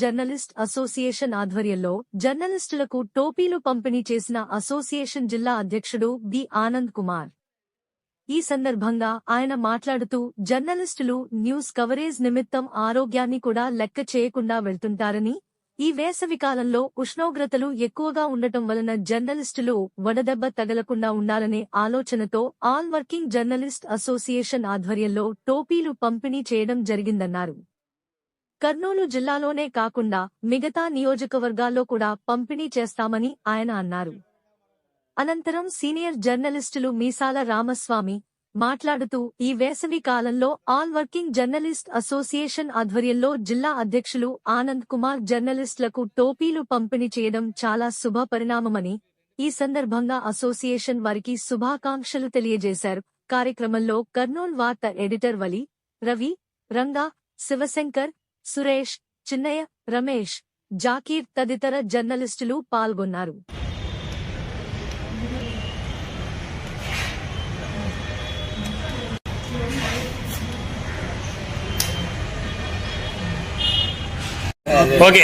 Journalist association ఆధ్వర్యంలో జర్నలిస్టులకు టోపీలు పంపిణీ చేసిన అసోసియేషన్ జిల్లా అధ్యక్షుడు బి. ఆనంద్ కుమార్. ఈ సందర్భంగా ఆయన మాట్లాడుతూ జర్నలిస్టులు న్యూస్ కవరేజ్ నిమిత్తం ఆరోగ్యాన్ని కూడా లెక్క చేయకుండా వెళ్తుంటారని ఈ వేసవికాలంలో ఉష్ణోగ్రతలు ఎక్కువగా ఉండటం వలన జర్నలిస్టులు వడదెబ్బ తగలకుండా ఉండాలనే ఆలోచనతో ఆల్ వర్కింగ్ జర్నలిస్ట్ అసోసియేషన్ ఆధ్వర్యంలో టోపీలు పంపిణీ చేయడం జరిగిందన్నారు. కర్నూలు జిల్లాలోనే కాకుండా మిగతా నియోజకవర్గాల్లో కూడా పంపిణీ చేస్తామని ఆయన అన్నారు. అనంతరం సీనియర్ జర్నలిస్టులు మీసాల రామస్వామి మాట్లాడుతూ ఈ వేసవి కాలంలో ఆల్ వర్కింగ్ జర్నలిస్ట్ అసోసియేషన్ ఆధ్వర్యంలో జిల్లా అధ్యక్షులు ఆనంద్ కుమార్ జర్నలిస్టులకు టోపీలు పంపిణీ చేయడం చాలా శుభ పరిణామమని ఈ సందర్భంగా అసోసియేషన్ వారికి శుభాకాంక్షలు తెలియజేశారు. కార్యక్రమంలో కర్నూల్ వార్త ఎడిటర్ వలి రవి రంగా శివశంకర్ సురేష్ చిన్నయ్య రమేష్ జాకీర్ తదితర జర్నలిస్టులు పాల్గొన్నారు. Okay.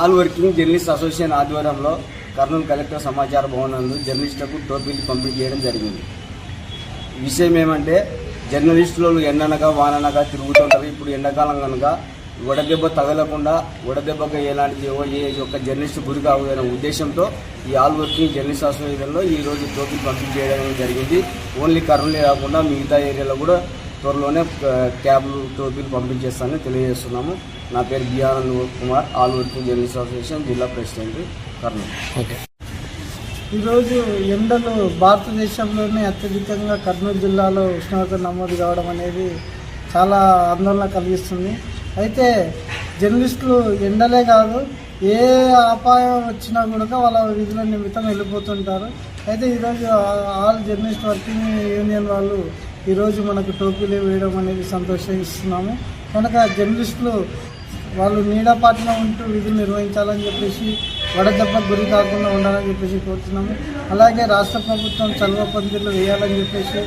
All working journalist association ఆధ్వర్యంలో కర్నూలు కలెక్టర్ సమాచార భవన్ నందు జర్నలిస్టులకు టోపీలు పంపిణీ చేయడం జరిగింది. విషయం ఏమంటే జర్నలిస్టులు ఎండనగా వాననగా తిరుగుతుంటారు. ఇప్పుడు ఎండాకాలం కనుక వడదెబ్బ తగలకుండా వడదెబ్బకు ఎలాంటి ఏ యొక్క జర్నలిస్ట్ గురి కావదనే ఉద్దేశంతో ఈ ఆల్ వర్కింగ్ జర్నలిస్ట్ అసోసియేషన్లో ఈ రోజు పంపిణీ చేయడం జరిగింది. ఓన్లీ కర్నూలే కాకుండా మిగతా ఏరియాలో కూడా త్వరలోనే క్యాబ్లు టోపీలు పంపించేస్తానని తెలియజేస్తున్నాము. నా పేరు బిఆనంద్ Kumar all working journalist association జిల్లా ప్రెసిడెంట్ కర్నూలు. ఓకే. ఈరోజు ఎండలు భారతదేశంలోనే అత్యధికంగా కర్నూలు జిల్లాలో ఉష్ణోగ్రత నమోదు కావడం అనేది చాలా ఆందోళన కలిగిస్తుంది. అయితే జర్నలిస్టులు ఎండలే కాదు ఏ అపాయం వచ్చినా కూడా వాళ్ళ విధుల నిమిత్తం వెళ్ళిపోతుంటారు. అయితే ఈరోజు ఆల్ జర్నలిస్ట్ వర్కింగ్ యూనియన్ వాళ్ళు ఈరోజు మనకు టోపీలు వేయడం అనేది సంతోషిస్తున్నాము. కనుక జర్నలిస్టులు వాళ్ళు నీడపాటిన ఉంటూ విధులు నిర్వహించాలని చెప్పేసి వడదెబ్బ గురి కాకుండా ఉండాలని చెప్పేసి కోరుతున్నాము. అలాగే రాష్ట్ర ప్రభుత్వం చలవ పందిర్లు వేయాలని చెప్పేసి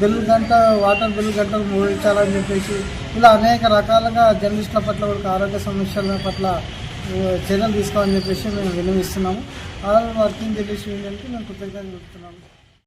బిల్లు గంట వాటర్ బిల్లు గంటలు మూడించాలని చెప్పేసి ఇలా అనేక రకాలుగా జర్నలిస్టుల పట్ల వాళ్ళకి ఆరోగ్య సమస్యల పట్ల చర్యలు తీసుకోవాలని చెప్పేసి మేము విన్నవిస్తున్నాము. ఆల్ వర్కింగ్ జర్నలిస్ట్ ఏంటంటే మేము కృతజ్ఞతలు చెప్తున్నాము